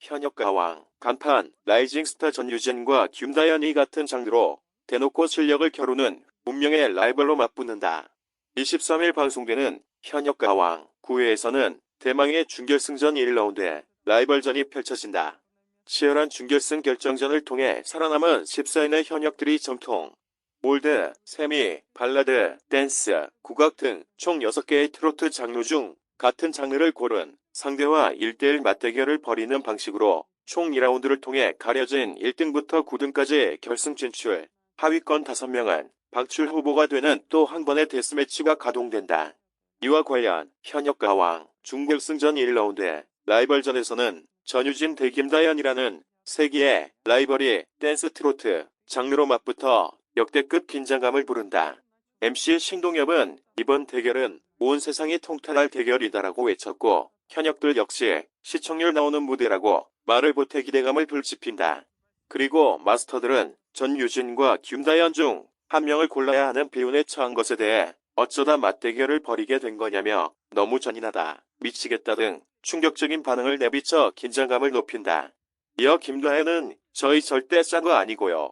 현역 가왕, 간판, 라이징 스타 전유진과 김다현이 같은 장르로 대놓고 실력을 겨루는 운명의 라이벌로 맞붙는다. 23일 방송되는 현역 가왕 9회에서는 대망의 준결승전 1라운드에 라이벌전이 펼쳐진다. 치열한 준결승 결정전을 통해 살아남은 14인의 현역들이 정통, 올드, 세미, 발라드, 댄스, 국악 등 총 6개의 트로트 장르 중 같은 장르를 고른 상대와 1대1 맞대결을 벌이는 방식으로 총 2라운드를 통해 가려진 1등부터 9등까지 결승 진출, 하위권 5명은 방출 후보가 되는 또 한 번의 데스매치가 가동된다. 이와 관련 현역 가왕 중결승전 1라운드의 라이벌전에서는 전유진 대 김다현이라는 세기의 라이벌이 댄스 트로트 장르로 맞붙어 역대급 긴장감을 부른다. MC 신동엽은 이번 대결은 온 세상이 통탄할 대결이다라고 외쳤고 현역들 역시 시청률 나오는 무대라고 말을 보태 기대감을 불지핀다. 그리고 마스터들은 전유진과 김다현 중한 명을 골라야 하는 비운에 처한 것에 대해 어쩌다 맞대결을 벌이게 된 거냐며 너무 잔인하다, 미치겠다 등 충격적인 반응을 내비쳐 긴장감을 높인다. 이어 김다현은 저희 절대 짠거 아니고요.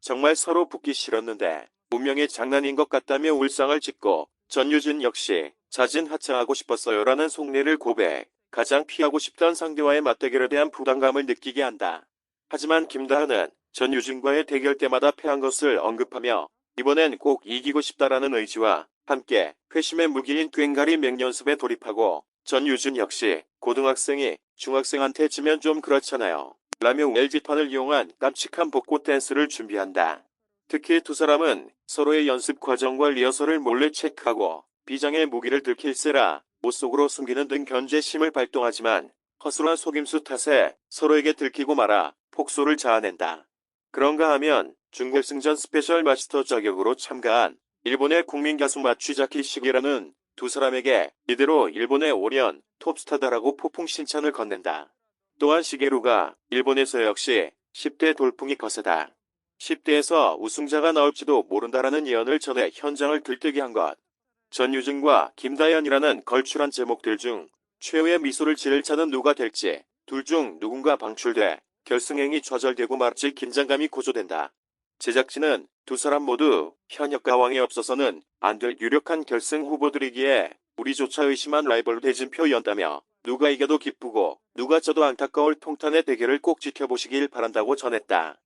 정말 서로 붙기 싫었는데 운명의 장난인 것 같다며 울상을 짓고 전유진 역시 자진 하차하고 싶었어요라는 속내를 고백. 가장 피하고 싶던 상대와의 맞대결에 대한 부담감을 느끼게 한다. 하지만 김다현은 전유진과의 대결 때마다 패한 것을 언급하며 이번엔 꼭 이기고 싶다라는 의지와 함께 회심의 무기인 꽹가리 맹연습에 돌입하고 전 유진 역시 고등학생이 중학생한테 지면 좀 그렇잖아요. 라며 LG판을 이용한 깜찍한 복고 댄스를 준비한다. 특히 두 사람은 서로의 연습 과정과 리허설을 몰래 체크하고 비장의 무기를 들킬세라 옷 속으로 숨기는 등 견제심을 발동하지만 허술한 속임수 탓에 서로에게 들키고 말아 폭소를 자아낸다. 그런가 하면 중결승전 스페셜 마스터 자격으로 참가한 일본의 국민 가수 마취자키 시기라는 두 사람에게 이대로 일본의 오련 톱스타다라고 폭풍 신찬을 건넨다. 또한 시게루가 일본에서 역시 10대 돌풍이 거세다. 10대에서 우승자가 나올지도 모른다라는 예언을 전해 현장을 들뜨게 한 것. 전유진과 김다현이라는 걸출한 제목들 중 최후의 미소를 지을 차는 누가 될지 둘 중 누군가 방출돼 결승행이 좌절되고 말지 긴장감이 고조된다. 제작진은 두 사람 모두 현역 가왕에 없어서는 안 될 유력한 결승 후보들이기에 우리조차 의심한 라이벌 대진표였다며 누가 이겨도 기쁘고 누가 져도 안타까울 통탄의 대결을 꼭 지켜보시길 바란다고 전했다.